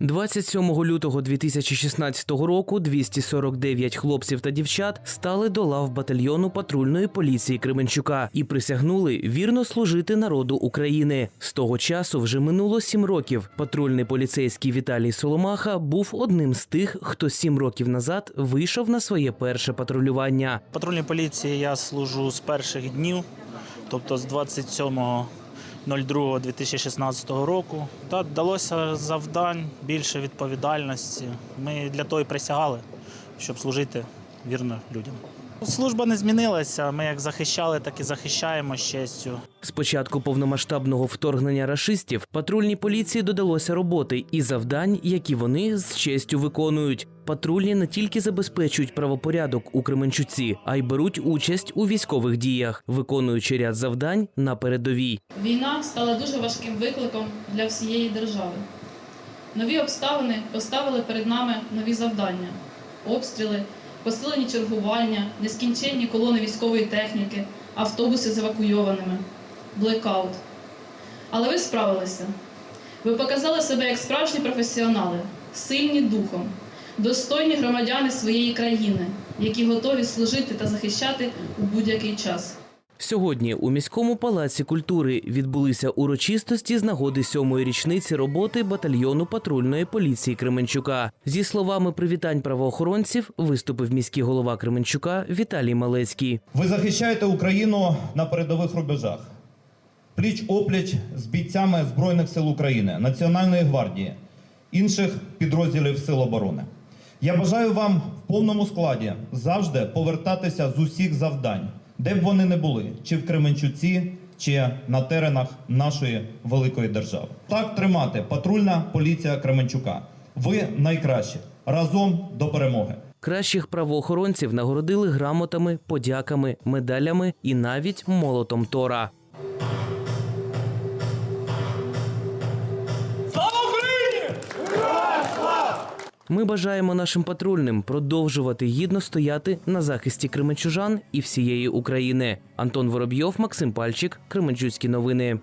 27 лютого 2016 року 249 хлопців та дівчат стали до лав батальйону патрульної поліції Кременчука і присягнули вірно служити народу України. З того часу вже минуло сім років. Патрульний поліцейський Віталій Соломаха був одним з тих, хто сім років назад вийшов на своє перше патрулювання. Патрульній поліції я служу з перших днів, тобто з 27.02.2016 року. Та вдалося завдань, більше відповідальності. Ми для того і присягали, щоб служити вірно людям. Служба не змінилася. Ми як захищали, так і захищаємо з честю. З початку повномасштабного вторгнення рашистів патрульній поліції додалося роботи і завдань, які вони з честю виконують. Патрульні не тільки забезпечують правопорядок у Кременчуці, а й беруть участь у військових діях, виконуючи ряд завдань на передовій. Війна стала дуже важким викликом для всієї держави. Нові обставини поставили перед нами нові завдання: обстріли, посилені чергування, нескінченні колони військової техніки, автобуси з евакуйованими, блекаут. Але ви справилися. Ви показали себе як справжні професіонали, сильні духом, достойні громадяни своєї країни, які готові служити та захищати у будь-який час. Сьогодні у міському палаці культури відбулися урочистості з нагоди сьомої річниці роботи батальйону патрульної поліції Кременчука. Зі словами привітань правоохоронців виступив міський голова Кременчука Віталій Малецький. Ви захищаєте Україну на передових рубежах. Пліч опліч з бійцями Збройних сил України, Національної гвардії, інших підрозділів Сил оборони. Я бажаю вам в повному складі завжди повертатися з усіх завдань, де б вони не були, чи в Кременчуці, чи на теренах нашої великої держави. Так тримати патрульна поліція Кременчука. Ви найкращі. Разом до перемоги. Кращих правоохоронців нагородили грамотами, подяками, медалями і навіть молотом Тора. Ми бажаємо нашим патрульним продовжувати гідно стояти на захисті кременчужан і всієї України. Антон Воробйов, Максим Пальчик, Кременчуцькі новини.